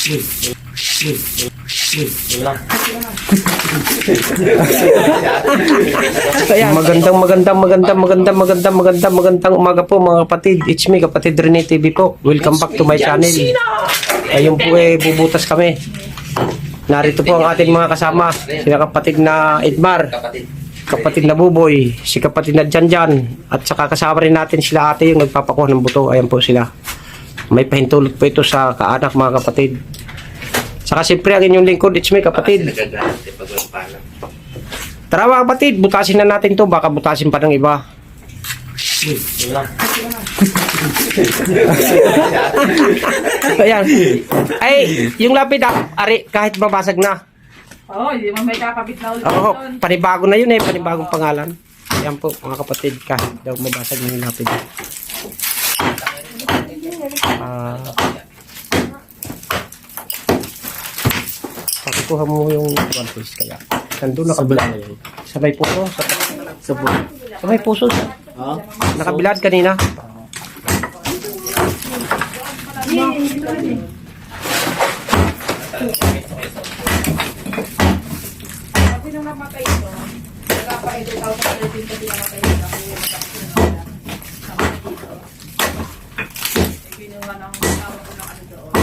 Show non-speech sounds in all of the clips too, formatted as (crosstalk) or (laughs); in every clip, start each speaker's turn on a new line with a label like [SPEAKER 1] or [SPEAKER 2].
[SPEAKER 1] (laughs) Magandang magandang magandang magandang magandang magandang magandang umaga po mga kapatid. It's me, kapatid Rene TV po. Welcome back to my channel. Ayun po eh, bubutas kami. Narito po ang ating mga kasama. Sila kapatid na Edmar, kapatid na Buboy, si kapatid na Janjan, at saka kasama rin natin sila ate yung nagpapakuha ng buto. Ayan po sila. May pahintulot po ito sa kaanak mga kapatid. Saka siyempre ang inyong lingkod, it's me kapatid. Tara mga kapatid, butasin na natin to. Baka butasin pa ng iba. (laughs) Ayan. Ay, yung lapid ah, ari, kahit babasag na.
[SPEAKER 2] Oo, hindi mo may kakabit na ulit
[SPEAKER 1] Oo,
[SPEAKER 2] doon.
[SPEAKER 1] panibago na yun eh, panibagong pangalan. Ayan po mga kapatid, kahit daw mabasag na yung lapid. Ah. Pakikuha mo yung one piece kaya. Nandun nakabila na yun. Sabay puso. Sabay, sabay puso. Nakabilad kanina.
[SPEAKER 2] Kasi nung namatay ito, wala pa ito, 2013 kasi namatay ito. Ako yung nagkasunod Sama dito. Kinuha ng asawa ko ng ano doon.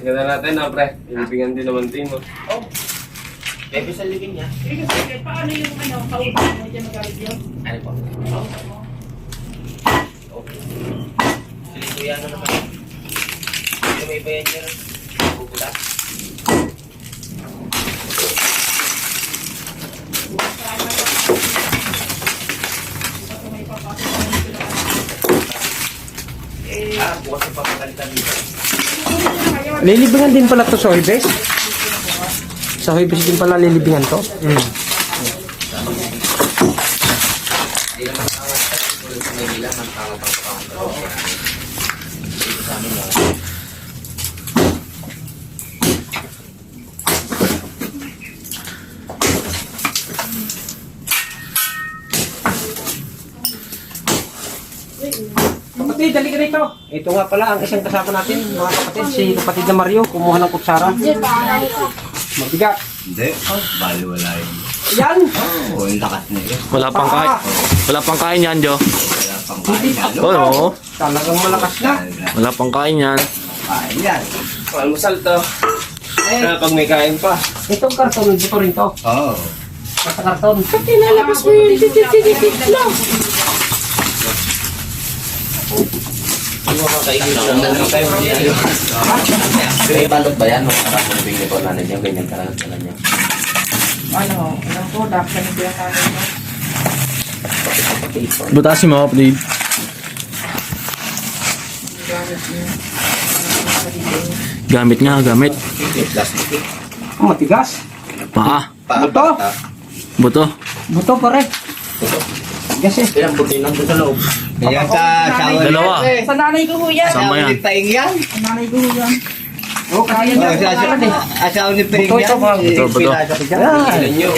[SPEAKER 2] So,
[SPEAKER 3] na natin na pre. Ilibingan din naman din mo.
[SPEAKER 2] eh, kasi kahit paano yung ano, kausap mo dyan magalit yun?
[SPEAKER 4] Ano po?
[SPEAKER 2] Kausap mo.
[SPEAKER 4] Silikuyan na naman. Hindi may bayan dyan. Bubula.
[SPEAKER 2] Kasi may papasok na yung pinaka-
[SPEAKER 4] Yung papagalitan dito.
[SPEAKER 1] Lilibingan din pala to sa Hoybes? Sa Hoybes din pala lilibingan to?
[SPEAKER 4] Hindi naman tawag sa tulad sa Manila, ang tawag ang tawag. Dito sa amin lang.
[SPEAKER 1] Rito. Ito nga pala ang isang kasama natin, mga kapatid, si kapatid na Mario, kumuha ng kutsara. Mabigat.
[SPEAKER 5] Hindi. Bali wala yun.
[SPEAKER 1] Yan!
[SPEAKER 5] Oo, yung lakas na yun.
[SPEAKER 6] Wala pang kain. Wala pang kain yan, Jo.
[SPEAKER 5] Wala pang kain yan.
[SPEAKER 6] Oo.
[SPEAKER 1] Talagang malakas na.
[SPEAKER 6] Wala pang kain yan.
[SPEAKER 5] Kain yan.
[SPEAKER 3] Almusal to.
[SPEAKER 1] Eh,
[SPEAKER 3] pag may kain pa.
[SPEAKER 1] itong karton, dito rin to.
[SPEAKER 5] Oo.
[SPEAKER 1] Sa karton.
[SPEAKER 2] nilalabas mo yung tititititit lang.
[SPEAKER 4] Ano ka na lang? May balot ba yan? Parang nabing ni Bonan niya, ganyan karang sa niya.
[SPEAKER 2] Ano, anong product? Ganito yung kakain mo?
[SPEAKER 6] Butasin mo, kapatid. Gamit nga, gamit.
[SPEAKER 1] Oh, matigas.
[SPEAKER 6] Paa.
[SPEAKER 1] Buto.
[SPEAKER 6] Buto.
[SPEAKER 1] Buto pare. Yes eh.
[SPEAKER 4] Ilang buti lang sa loob.
[SPEAKER 5] Yan sa asawa ni-
[SPEAKER 6] Dalawa.
[SPEAKER 2] Sa nanay ko ho yan.
[SPEAKER 6] Sama yan.
[SPEAKER 5] ni Paing yan.
[SPEAKER 2] Sa nanay ko ho yan.
[SPEAKER 1] Oh, kaya niya.
[SPEAKER 5] sa asawa ni Paing
[SPEAKER 1] Buto ito,
[SPEAKER 5] yan.
[SPEAKER 1] mga
[SPEAKER 6] buto, buto.
[SPEAKER 5] Pinasa ko dyan.
[SPEAKER 3] Ilan nyo?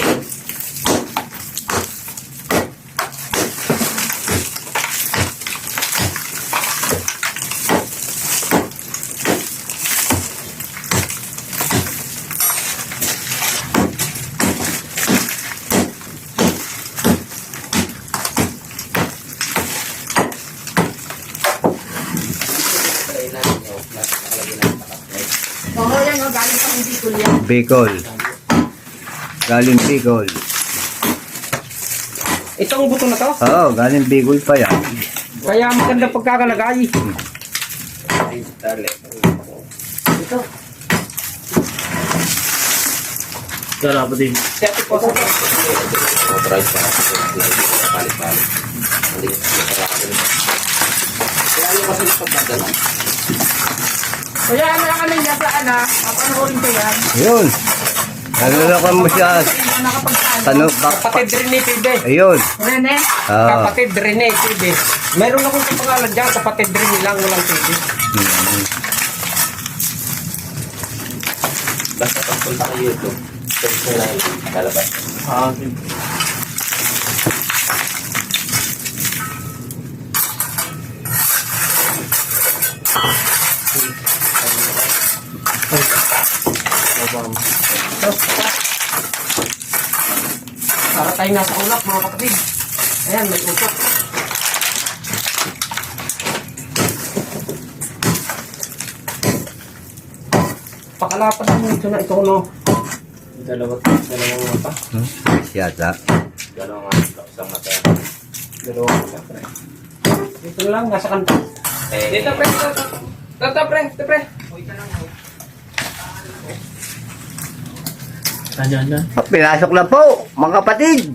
[SPEAKER 2] Oo, yan o. Galing pa hindi ko yan.
[SPEAKER 5] Bicol. Galing Bicol.
[SPEAKER 1] Itong buto na to.
[SPEAKER 5] Oo, galing Bicol pa yan.
[SPEAKER 1] Kaya maganda pagkakalagay.
[SPEAKER 6] Tara, kapatid.
[SPEAKER 4] Authorized pa. Palit-palit. Hindi ko Kaya yung kasi pagdadala.
[SPEAKER 2] Kaya ano ano niya sa anak, papanoorin ko yan.
[SPEAKER 5] Ayun. Nalalakan mo siya. Tanong, bak.
[SPEAKER 1] Kapatid Rene TV.
[SPEAKER 5] Ayun.
[SPEAKER 2] Rene,
[SPEAKER 5] Oo.
[SPEAKER 1] Kapatid Rene TV. Meron akong pangalan dyan, kapatid Rene lang, walang TV.
[SPEAKER 4] Basta pagpunta ka YouTube, search mo lang yung lalabas.
[SPEAKER 6] Ah,
[SPEAKER 1] Para tayong nasa ulap mga kapatid. Ayan, may usok. Pakalapan naman ito na ito no.
[SPEAKER 3] Dalawa, dalawang mata.
[SPEAKER 5] Siyata.
[SPEAKER 3] Dalawang mata. Isang mata.
[SPEAKER 1] Dalawang mata, pre. Dito lang, nasa kanta.
[SPEAKER 2] Dito, pre. Dito, dito, pre. Dito, pre.
[SPEAKER 6] Nandiyan, nandiyan.
[SPEAKER 5] Pinasok na po, mga kapatid.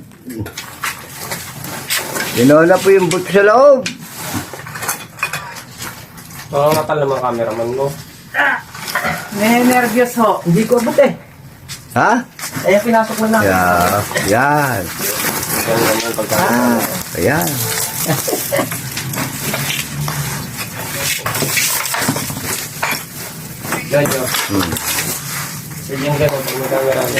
[SPEAKER 5] Ginawa na po yung buto sa loob.
[SPEAKER 3] Mata naman cameraman mo.
[SPEAKER 2] Nervyos ho.
[SPEAKER 1] Hindi ko abot eh.
[SPEAKER 5] Ha?
[SPEAKER 1] Kaya pinasok mo na.
[SPEAKER 5] Yeah. Yan.
[SPEAKER 3] Yan naman pagka...
[SPEAKER 5] Ayan.
[SPEAKER 3] Yan yun.
[SPEAKER 5] Hmm.
[SPEAKER 3] Yung gano'n pag may camera mo.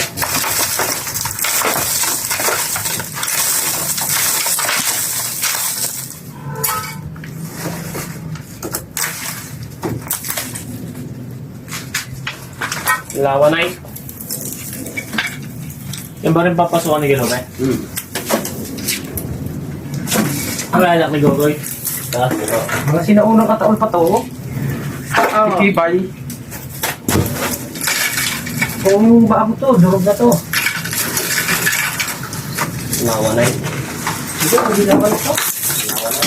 [SPEAKER 6] Lawa na eh. Yan ba rin papasukan ni Ginoy?
[SPEAKER 3] Hmm.
[SPEAKER 6] Ang anak ni Gogoy. Ha?
[SPEAKER 1] Mga sinaunang kataon pa to. oh.
[SPEAKER 2] Oo.
[SPEAKER 1] Ikibay. Kung bago to, durog na to.
[SPEAKER 3] Nawa na yun.
[SPEAKER 1] Hindi, hindi naman ito.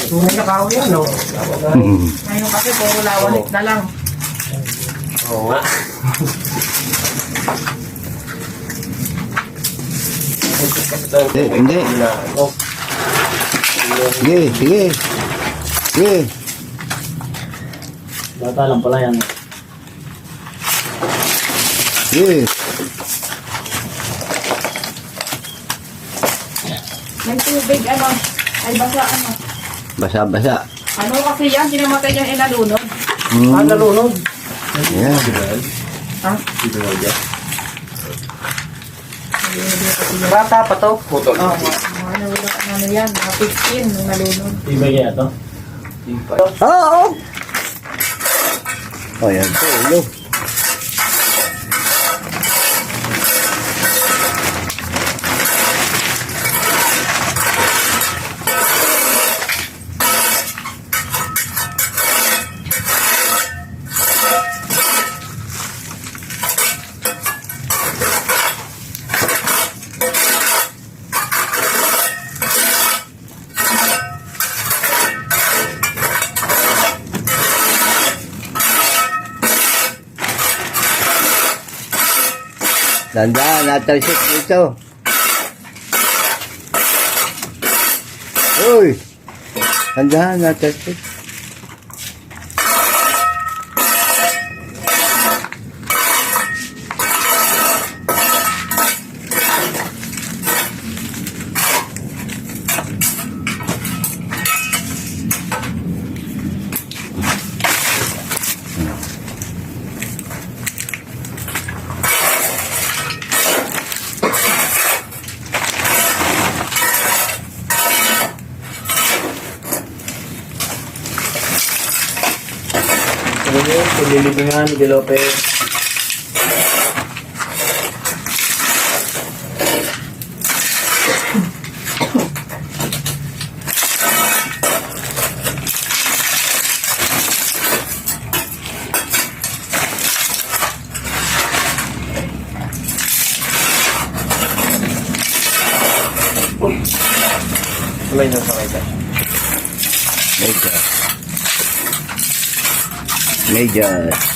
[SPEAKER 1] Tunay na kahoy yan, no?
[SPEAKER 5] Hmm.
[SPEAKER 2] Ngayon kasi puro lawanit na lang.
[SPEAKER 3] Oo nga.
[SPEAKER 5] Hindi, hindi. Sige, sige. Sige.
[SPEAKER 6] Bata lang pala yan.
[SPEAKER 5] Sige.
[SPEAKER 2] May tubig, ano. Ay, basa, ano.
[SPEAKER 5] Basa-basa.
[SPEAKER 2] Ano kasi yan? Kinamatay niyang inalunod.
[SPEAKER 5] Hmm.
[SPEAKER 1] Ah, nalunod.
[SPEAKER 5] Yan.
[SPEAKER 2] Ha?
[SPEAKER 1] Bata pa to.
[SPEAKER 3] Putol.
[SPEAKER 2] Mga ano, ano yan. Mga 15 nung nalunod.
[SPEAKER 6] Ibay kaya to.
[SPEAKER 5] Oo. Oh, yan po. Ulo. Dandaan, natalsik dito. Uy! Dandaan, natalsik.
[SPEAKER 6] Yun? Paglilibingan ni Gilope.
[SPEAKER 3] May nasakay ka.
[SPEAKER 5] Major. Major.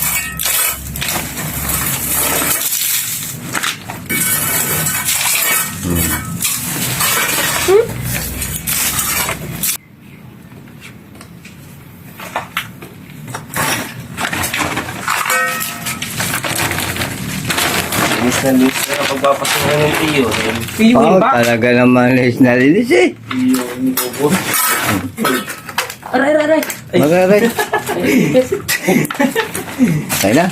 [SPEAKER 3] Linis na linis na pagpapasok ng tiyo.
[SPEAKER 1] Piyuin
[SPEAKER 5] Oh,
[SPEAKER 1] ba?
[SPEAKER 5] talaga naman is nalinis eh.
[SPEAKER 3] Tiyo ni Bobo. (laughs)
[SPEAKER 1] Aray, aray, aray.
[SPEAKER 5] Aray, aray. Tayo na.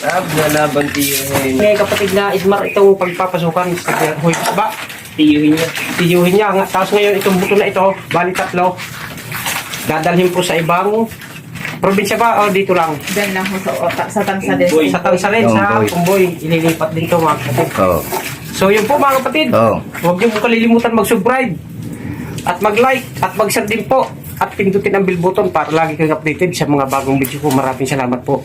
[SPEAKER 3] Sab na labang tiyuhin.
[SPEAKER 1] Ngayon kapatid na Ismar itong pagpapasukan sa Hoy Ba.
[SPEAKER 3] Tiyuhin niya.
[SPEAKER 1] Tiyuhin niya. Nga. Tapos ngayon itong buto na ito, bali tatlo, dadalhin po sa ibang probinsya ba o dito lang?
[SPEAKER 2] Diyan lang po sa, sa Tansa din.
[SPEAKER 1] Sa Tansa rin,
[SPEAKER 5] sa
[SPEAKER 1] Kumboy. Ililipat din ito mga kapatid.
[SPEAKER 5] Oh.
[SPEAKER 1] So yun po mga kapatid.
[SPEAKER 5] Oh.
[SPEAKER 1] Huwag niyo po kalilimutan mag-subscribe at mag-like at mag-share din po at pindutin ang bell button para lagi kang updated sa mga bagong video ko. Maraming salamat po.